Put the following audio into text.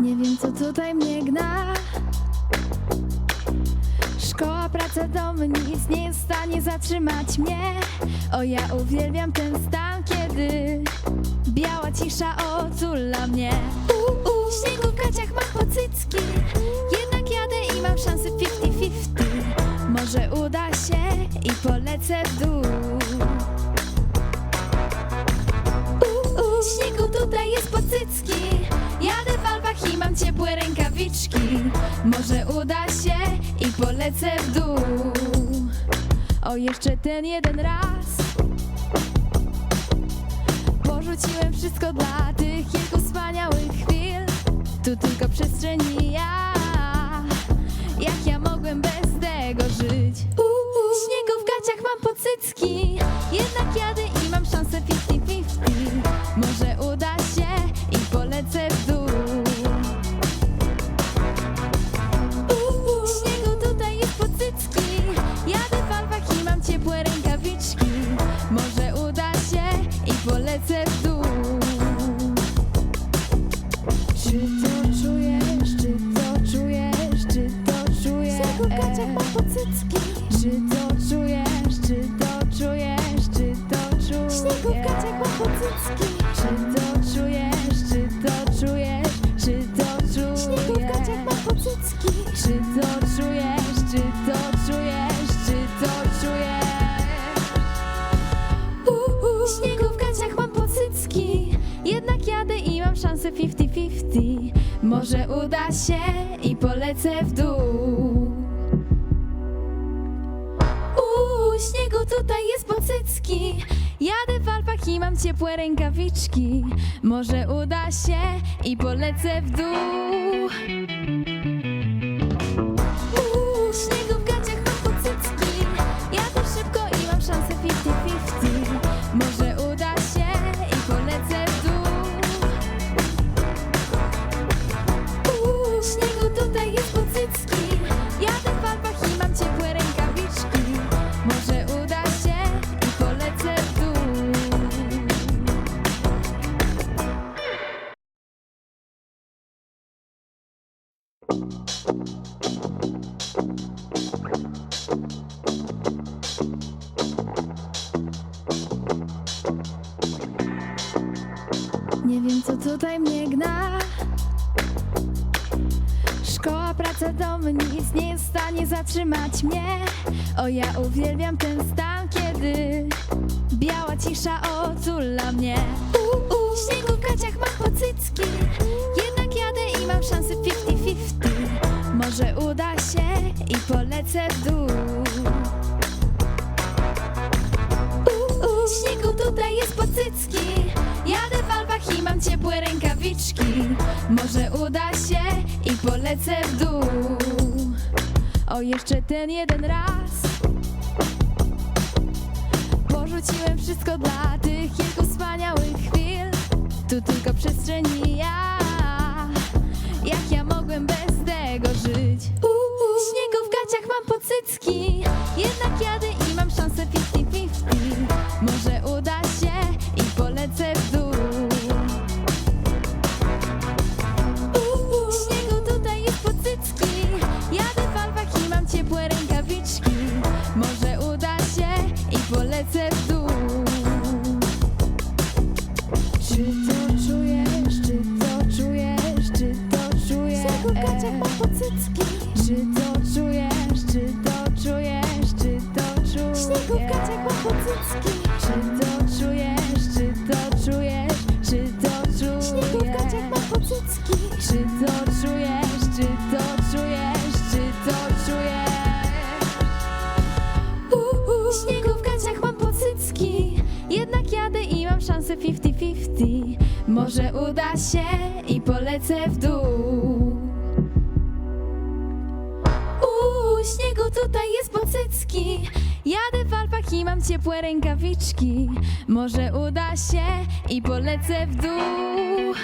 Nie wiem co tutaj mnie gna. Szkoła, praca, dom, nic nie jest w stanie zatrzymać mnie. O ja uwielbiam ten stan, kiedy Biała cisza otula mnie. W śniegu w mam pocycki i polecę w dół. Śniegu tutaj jest pocycki. Jadę w Alpach i mam ciepłe rękawiczki. Może uda się i polecę w dół. O jeszcze ten jeden raz. Porzuciłem wszystko dla tych kilku wspaniałych chwil. Tu tylko przestrzeń i ja. Jak ja mogłem bez tego żyć? W śniegu w gaciach mam pocycki Jednak jadę i mam szansę 50-50 Może uda się i polecę w dół. Śniegu tutaj jest pocycki. Jadę w Alpach i mam ciepłe rękawiczki. Może uda się i polecę w dół. Czy to czujesz, czy to czujesz, czy to czujesz? Śniegu gaciach mam pocycki. Czy to czujesz, Czy to czujesz, czy to czujesz, czy to czujesz? W śniegu w gaciach mam pocycki. Jednak jadę i mam szansę 50-50 Może uda się i polecę w dół. Uuu, śniegu tutaj jest pocycki. Jadę w Alpach i mam ciepłe rękawiczki. Może uda się i polecę w dół Nie wiem co tutaj mnie gna. Szkoła, praca, dom, nic nie jest w stanie zatrzymać mnie. O ja uwielbiam ten stan, kiedy Biała cisza otula mnie. W śniegu w mam pocycki w dół śniegu tutaj jest pocycki Jadę w Alpach i mam ciepłe rękawiczki. Może uda się i polecę w dół. O jeszcze ten jeden raz. Porzuciłem wszystko dla tych kilku wspaniałych chwil. Tu tylko przestrzeń mam pocycki. Jednak jadę i mam szansę 50-50 Może uda się i polecę w dół. Śniegu tutaj jest pocycki. Jadę w Alpach i mam ciepłe rękawiczki. Może uda się i polecę w dół czy to czujesz, czy to czujesz? Śniegu pocycki. Czy to czujesz, czy to czujesz, czy to śniegu czujesz? mam pocycki. Czy to czujesz, czy to czujesz, czy to czujesz? W śniegu mam pocycki Jednak jadę i mam szansę 50-50 Może uda się i polecę w dół śniegu tutaj jest bocycki. Jadę w alpach i mam ciepłe rękawiczki. Może uda się i polecę w dół.